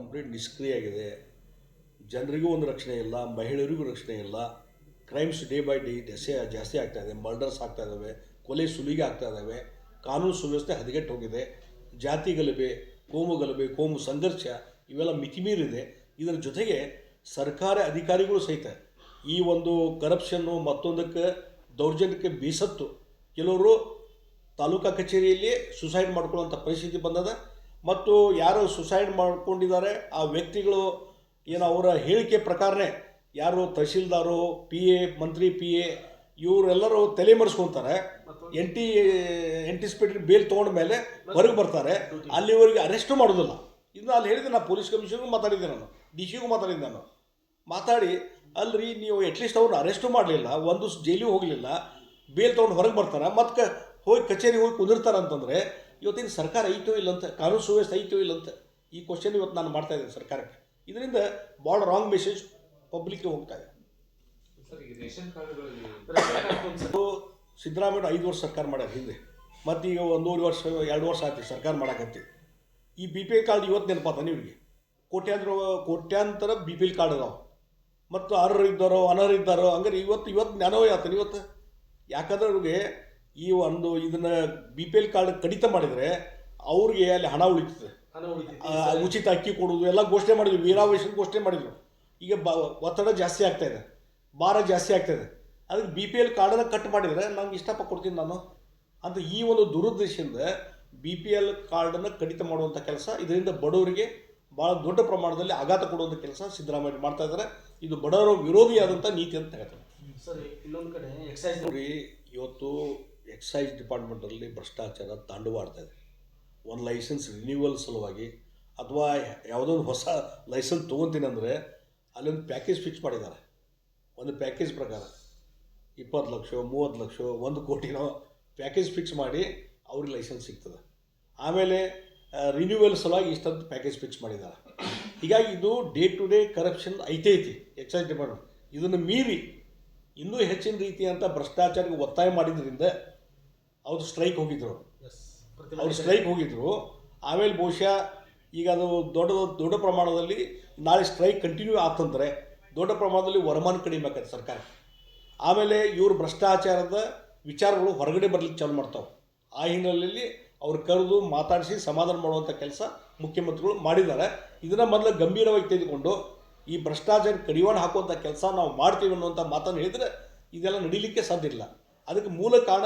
Complete ನಿಷ್ಕ್ರಿಯ ಆಗಿದೆ ಜನರಿಗೂ ಒಂದು ರಕ್ಷಣೆ ಇಲ್ಲ, ಮಹಿಳೆಯರಿಗೂ ರಕ್ಷಣೆ ಇಲ್ಲ. ಕ್ರೈಮ್ಸ್ ಡೇ ಬೈ ಡೇ ಜಾಸ್ತಿ ಜಾಸ್ತಿ ಆಗ್ತಾ ಇದೆ, ಮರ್ಡರ್ಸ್ ಆಗ್ತಾ ಇದ್ದಾವೆ ಕೊಲೆ ಸುಲಿಗೆ ಆಗ್ತಾ ಇದ್ದಾವೆ ಕಾನೂನು ಸುವ್ಯವಸ್ಥೆ ಹದಗೆಟ್ಟು ಹೋಗಿದೆ. ಜಾತಿ ಗಲಭೆ, ಕೋಮು ಗಲಭೆ, ಕೋಮು ಸಂಘರ್ಷ ಇವೆಲ್ಲ ಮಿತಿಮೀರಿದೆ. ಇದರ ಜೊತೆಗೆ ಸರ್ಕಾರಿ ಅಧಿಕಾರಿಗಳು ಸಹಿತ ಈ ಒಂದು ಕರಪ್ಷನ್ನು ಮತ್ತೊಂದಕ್ಕೆ ದೌರ್ಜನ್ಯಕ್ಕೆ ಬೀಸತ್ತು. ಕೆಲವರು ತಾಲೂಕಾ ಕಚೇರಿಯಲ್ಲಿ ಸುಸೈಡ್ ಮಾಡ್ಕೊಳ್ಳೋಂಥ ಪರಿಸ್ಥಿತಿ ಬಂದದ. ಮತ್ತು ಯಾರು ಸುಸೈಡ್ ಮಾಡ್ಕೊಂಡಿದ್ದಾರೆ, ಆ ವ್ಯಕ್ತಿಗಳು ಏನು ಅವರ ಹೇಳಿಕೆ ಪ್ರಕಾರನೇ ಯಾರು ತಹಶೀಲ್ದಾರು ಪಿ ಎ ಮಂತ್ರಿ ಪಿ ಎ ಇವರೆಲ್ಲರೂ ತಲೆ ಮರೆಸ್ಕೊತಾರೆ. ಎಂಟಿ ಎಂಟಿಸಿಪೇಟೆಡ್ ಬೇಲ್ ತೊಗೊಂಡ ಮೇಲೆ ಹೊರಗೆ ಬರ್ತಾರೆ. ಅಲ್ಲಿವರೆಗೆ ಅರೆಸ್ಟು ಮಾಡೋದಿಲ್ಲ ಇದನ್ನ ಅಲ್ಲಿ ಹೇಳಿದೆ ನಾನು ಪೊಲೀಸ್ ಕಮಿಷನ್ಗೂ ಮಾತಾಡಿದ್ದೆ ನಾನು ಡಿ ಸಿಗೂ ಮಾತಾಡಿದ್ದೆ ನಾನು. ಮಾತಾಡಿ, ಅಲ್ರಿ ನೀವು ಅಟ್ಲೀಸ್ಟ್ ಅವ್ರನ್ನ ಅರೆಸ್ಟು ಮಾಡಲಿಲ್ಲ, ಒಂದು ಜೈಲಿಗೆ ಹೋಗಲಿಲ್ಲ ಬೇಲ್ ತೊಗೊಂಡು ಹೊರಗೆ ಬರ್ತಾರೆ, ಮತ್ತು ಹೋಗಿ ಕಚೇರಿಗೆ ಹೋಗಿ ಕುಂದಿರ್ತಾರೆ ಅಂತಂದರೆ ಇವತ್ತಿನ ಸರ್ಕಾರ ಐತೋ ಇಲ್ಲಂತ ಕಾನೂನು ಸುವ್ಯವಸ್ಥೆ ಐತೋ ಇಲ್ಲಂತ ಈ ಕ್ವಶನ್ ಇವತ್ತು ನಾನು ಮಾಡ್ತಾ ಇದ್ದೀನಿ ಸರ್ಕಾರಕ್ಕೆ. ಇದರಿಂದ ಭಾಳ ರಾಂಗ್ ಮೆಸೇಜ್ ಪಬ್ಲಿಕ್ಗೆ ಹೋಗ್ತಾ ಇದೆ. ಸಿದ್ದರಾಮಯ್ಯ ಐದು ವರ್ಷ ಸರ್ಕಾರ ಮಾಡ್ಯಾರ ಹಿಂದೆ. ಮತ್ತು ಈಗ ಒಂದೂವರೆ ವರ್ಷ ಎರಡು ವರ್ಷ ಆಯ್ತು ಸರ್ಕಾರ ಮಾಡಕತ್ತಿ. ಈ ಬಿ ಪಿ ಎಲ್ ಕಾರ್ಡ್ ಇವತ್ತು ನೆನಪಾತ ಇವ್ರಿಗೆ ಕೋಟ್ಯಾಂತರ ಕೋಟ್ಯಾಂತರ ಬಿ ಪಿ ಎಲ್ ಕಾರ್ಡ್ ಅದಾವೆ. ಮತ್ತು ಅರ್ಹರು ಇದ್ದಾರೋ ಅನರ್ಹ ಇದ್ದಾರೋ ಹಂಗಾರೆ ಇವತ್ತು ಇವತ್ತು ಜ್ಞಾನವೇ ಆತನ ಇವತ್ತು? ಯಾಕಂದ್ರೆ ಅವ್ರಿಗೆ ಈ ಒಂದು ಇದನ್ನು ಬಿ ಪಿ ಎಲ್ ಕಾರ್ಡ್ ಕಡಿತ ಮಾಡಿದರೆ ಅವ್ರಿಗೆ ಅಲ್ಲಿ ಹಣ ಉಳಿತದೆ. ಉಚಿತ ಅಕ್ಕಿ ಕೊಡೋದು ಎಲ್ಲ ಘೋಷಣೆ ಮಾಡಿದ್ರು. ವೀರಾವೇಶನ ಘೋಷಣೆ ಮಾಡಿದ್ರು. ಈಗ ಬ ಒತ್ತಡ ಜಾಸ್ತಿ ಆಗ್ತಾ ಇದೆ. ಭಾರ ಜಾಸ್ತಿ ಆಗ್ತಾ ಇದೆ. ಅದಕ್ಕೆ ಬಿ ಪಿ ಎಲ್ ಕಾರ್ಡನ್ನು ಕಟ್ ಮಾಡಿದರೆ ನಂಗೆ ಇಷ್ಟಪ್ಪ ಕೊಡ್ತೀನಿ ನಾನು. ಅಂತ ಈ ಒಂದು ದುರುದ್ದೇಶದಿಂದ ಬಿ ಪಿ ಎಲ್ ಕಾರ್ಡನ್ನು ಕಡಿತ ಮಾಡುವಂಥ ಕೆಲಸ ಇದರಿಂದ ಬಡವರಿಗೆ ಭಾಳ ದೊಡ್ಡ ಪ್ರಮಾಣದಲ್ಲಿ ಆಘಾತ ಕೊಡುವಂಥ ಕೆಲಸ ಸಿದ್ದರಾಮಯ್ಯ ಮಾಡ್ತಾ ಇದ್ದಾರೆ. ಇದು ಬಡವರ ವಿರೋಧಿಯಾದಂಥ ನೀತಿ ಅಂತ ಹೇಳ್ತಾರೆ ಸರಿ ಇನ್ನೊಂದು ಕಡೆ ಎಕ್ಸೈಸ್ ನೋಡಿ ಇವತ್ತು ಎಕ್ಸೈಸ್ ಡಿಪಾರ್ಟ್ಮೆಂಟಲ್ಲಿ ಭ್ರಷ್ಟಾಚಾರ ತಾಂಡವಾಡ್ತಾ ಇದೆ. ಒಂದು ಲೈಸೆನ್ಸ್ ರಿನ್ಯೂವಲ್ ಸಲುವಾಗಿ ಅಥವಾ ಯಾವುದೋ ಒಂದು ಹೊಸ ಲೈಸೆನ್ಸ್ ತೊಗೊತೀನಿ ಅಂದರೆ ಅಲ್ಲೊಂದು ಪ್ಯಾಕೇಜ್ ಫಿಕ್ಸ್ ಮಾಡಿದ್ದಾರೆ. ಒಂದು ಪ್ಯಾಕೇಜ್ ಪ್ರಕಾರ ಇಪ್ಪತ್ತು ಲಕ್ಷ, ಮೂವತ್ತು ಲಕ್ಷ, ಒಂದು ಕೋಟಿನೋ ಪ್ಯಾಕೇಜ್ ಫಿಕ್ಸ್ ಮಾಡಿ ಅವ್ರಿಗೆ ಲೈಸೆನ್ಸ್ ಸಿಗ್ತದೆ. ಆಮೇಲೆ ರಿನ್ಯೂವಲ್ ಸಲುವಾಗಿ ಇಷ್ಟೊಂದು ಪ್ಯಾಕೇಜ್ ಫಿಕ್ಸ್ ಮಾಡಿದ್ದಾರೆ. ಹೀಗಾಗಿ ಇದು ಡೇ ಟು ಡೇ ಕರಪ್ಷನ್ ಐತೆ ಐತಿ ಎಕ್ಸೈಸ್ ಡಿಪಾರ್ಟ್ಮೆಂಟ್. ಇದನ್ನು ಮೀರಿ ಇನ್ನೂ ಹೆಚ್ಚಿನ ರೀತಿಯಂಥ ಭ್ರಷ್ಟಾಚಾರಕ್ಕೆ ಒತ್ತಾಯ ಮಾಡಿದ್ರಿಂದ ಅವ್ರು ಸ್ಟ್ರೈಕ್ ಹೋಗಿದ್ರು. ಅವ್ರು ಸ್ಟ್ರೈಕ್ ಹೋಗಿದ್ರು. ಆಮೇಲೆ ಬಹುಶಃ ಈಗ ಅದು ದೊಡ್ಡ ದೊಡ್ಡ ಪ್ರಮಾಣದಲ್ಲಿ ನಾಳೆ ಸ್ಟ್ರೈಕ್ ಕಂಟಿನ್ಯೂ ಆತಂದ್ರೆ ದೊಡ್ಡ ಪ್ರಮಾಣದಲ್ಲಿ ವರಮಾನ ಕಡಿಮೆ ಆಕೈತೆ ಸರ್ಕಾರ. ಆಮೇಲೆ ಇವರು ಭ್ರಷ್ಟಾಚಾರದ ವಿಚಾರಗಳು ಹೊರಗಡೆ ಬರಲಿಕ್ಕೆ ಚಾಲು ಮಾಡ್ತಾವೆ. ಆ ಹಿನ್ನೆಲೆಯಲ್ಲಿ ಅವ್ರು ಕರೆದು ಮಾತಾಡಿಸಿ ಸಮಾಧಾನ ಮಾಡುವಂಥ ಕೆಲಸ ಮುಖ್ಯಮಂತ್ರಿಗಳು ಮಾಡಿದ್ದಾರೆ. ಇದನ್ನು ಮೊದಲು ಗಂಭೀರವಾಗಿ ತೆಗೆದುಕೊಂಡು ಈ ಭ್ರಷ್ಟಾಚಾರ ಕಡಿವಾಣ ಹಾಕುವಂಥ ಕೆಲಸ ನಾವು ಮಾಡ್ತೀವಿ ಅನ್ನುವಂಥ ಮಾತನ್ನು ಹೇಳಿದರೆ ಇದೆಲ್ಲ ನಡೀಲಿಕ್ಕೆ ಸಾಧ್ಯ ಇಲ್ಲ. ಅದಕ್ಕೆ ಮೂಲ ಕಾರಣ